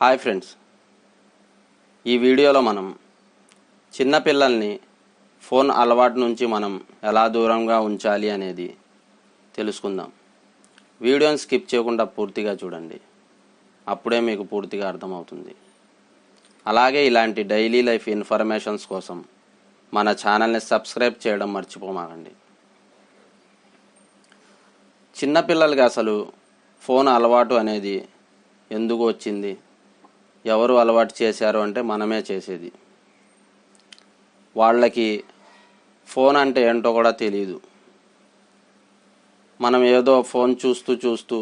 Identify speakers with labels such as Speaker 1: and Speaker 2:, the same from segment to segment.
Speaker 1: Hi friends. ఈ వీడియోలో మనం చిన్నపిల్లల్ని ఫోన్ అలవాటు నుంచి మనం ఎలా దూరంగా ఉంచాలి అనేది తెలుసుకుందాం. వీడియోని స్కిప్ చేయకుండా పూర్తిగా చూడండి. అప్పుడే మీకు పూర్తిగా అర్థమవుతుంది. అలాగే ఇలాంటి డైలీ లైఫ్ ఇన్ఫర్మేషన్స్ కోసం మన ఛానల్ని సబ్స్క్రైబ్ చేయడం మర్చిపోమాకండి. చిన్నపిల్లలకి అసలు ఫోన్ అలవాటు అనేది ఎందుకు వచ్చింది? ఎవరు అలవాటు చేశారు అంటే మనమే చేసేది. వాళ్ళకి ఫోన్ అంటే ఏంటో కూడా తెలియదు మనం ఏదో ఫోన్ చూస్తూ చూస్తూ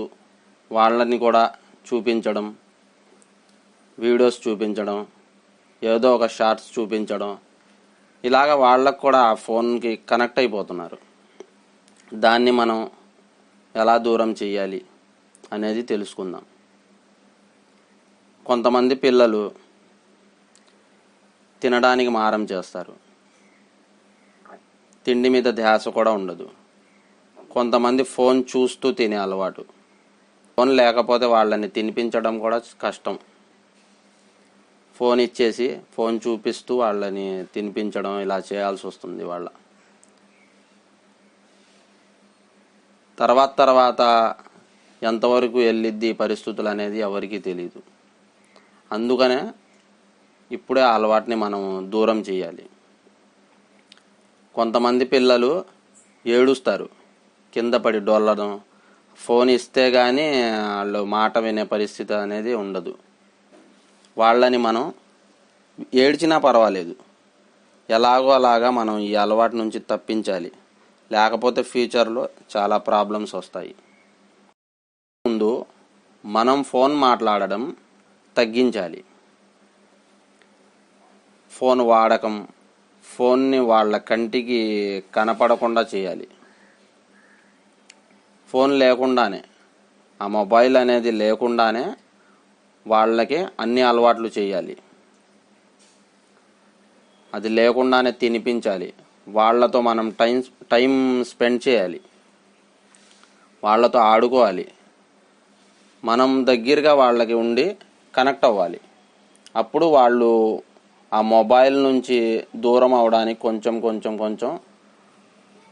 Speaker 1: వాళ్ళని కూడా చూపించడం వీడియోస్ చూపించడం ఏదో ఒక షార్ట్స్ చూపించడం ఇలాగ వాళ్ళకు కూడా ఆ ఫోన్కి కనెక్ట్ అయిపోతున్నారు. దాన్ని మనం ఎలా దూరం చేయాలి అనేది తెలుసుకుందాం. కొంతమంది పిల్లలు తినడానికి మారం చేస్తారు. తిండి మీద ధ్యాస కూడా ఉండదు. కొంతమంది ఫోన్ చూస్తూ తినే అలవాటు. ఫోన్ లేకపోతే వాళ్ళని తినిపించడం కూడా కష్టం. ఫోన్ ఇచ్చేసి ఫోన్ చూపిస్తూ వాళ్ళని తినిపించడం ఇలా చేయాల్సి వస్తుంది వాళ్ళ. తర్వాత తర్వాత ఎంతవరకు వెళ్ళిద్ది పరిస్థితులు అనేది ఎవరికీ తెలియదు అందుకనే ఇప్పుడే ఆ అలవాటుని మనం దూరం చేయాలి. కొంతమంది పిల్లలు ఏడుస్తారు. కింద పడి డొల్లడం. ఫోన్ ఇస్తే కానీ వాళ్ళు మాట వినే పరిస్థితి అనేది ఉండదు. వాళ్ళని మనం ఏడ్చినా పర్వాలేదు. ఎలాగో అలాగా మనం ఈ అలవాటు నుంచి తప్పించాలి. లేకపోతే ఫ్యూచర్లో చాలా ప్రాబ్లమ్స్ వస్తాయి. ముందు మనం ఫోన్ మాట్లాడడం తగ్గించాలి. ఫోన్ వాడకం ఫోన్ని వాళ్ళ కంటికి కనపడకుండా చేయాలి. ఫోన్ లేకుండానే ఆ మొబైల్ అనేది లేకుండానే వాళ్ళకి అన్ని అలవాట్లు చేయాలి. అది లేకుండానే తినిపించాలి. వాళ్ళతో మనం టైం టైం స్పెండ్ చేయాలి. వాళ్ళతో ఆడుకోవాలి. మనం దగ్గరగా వాళ్ళకి ఉండి కనెక్ట్ అవ్వాలి. అప్పుడు వాళ్ళు ఆ మొబైల్ నుంచి దూరం అవడానికి కొంచెం కొంచెం కొంచెం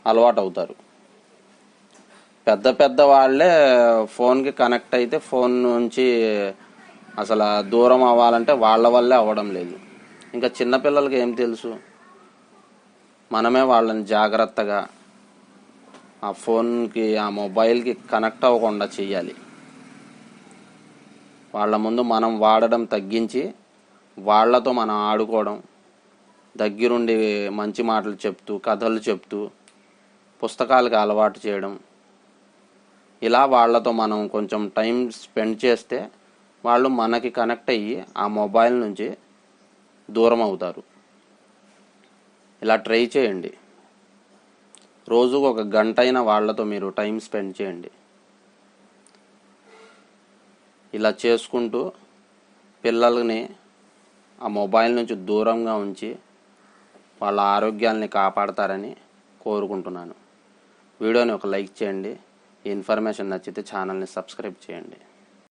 Speaker 1: అలవాటు అవుతారు పెద్ద పెద్ద వాళ్ళే ఫోన్కి కనెక్ట్ అయితే ఫోన్ నుంచి అసలు దూరం అవ్వాలంటే వాళ్ళ వల్లే అవ్వడం లేదు. ఇంకా చిన్నపిల్లలకి ఏం తెలుసు? మనమే వాళ్ళని జాగ్రత్తగా ఆ ఫోన్కి ఆ మొబైల్కి కనెక్ట్ అవ్వకుండా చేయాలి. వాళ్ళ ముందు మనం వాడడం తగ్గించి వాళ్ళతో మనం ఆడుకోవడం దగ్గరుండి మంచి మాటలు చెప్తూ కథలు చెప్తూ పుస్తకాలకు అలవాటు చేయడం. ఇలా వాళ్ళతో మనం కొంచెం టైం స్పెండ్ చేస్తే వాళ్ళు మనకి కనెక్ట్ అయ్యి ఆ మొబైల్ నుంచి దూరం అవుతారు. ఇలా ట్రై చేయండి. రోజుకు ఒక గంట అయినా వాళ్ళతో మీరు టైం స్పెండ్ చేయండి. ఇలా చేసుకుంటూ పిల్లల్ని ఆ మొబైల్ నుంచి దూరంగా ఉంచి వాళ్ళ ఆరోగ్యాల్ని కాపాడతారని కోరుకుంటున్నాను. వీడియోని ఒక లైక్ చేయండి. ఈ ఇన్ఫర్మేషన్ నచ్చితే ఛానల్ని సబ్స్క్రైబ్ చేయండి.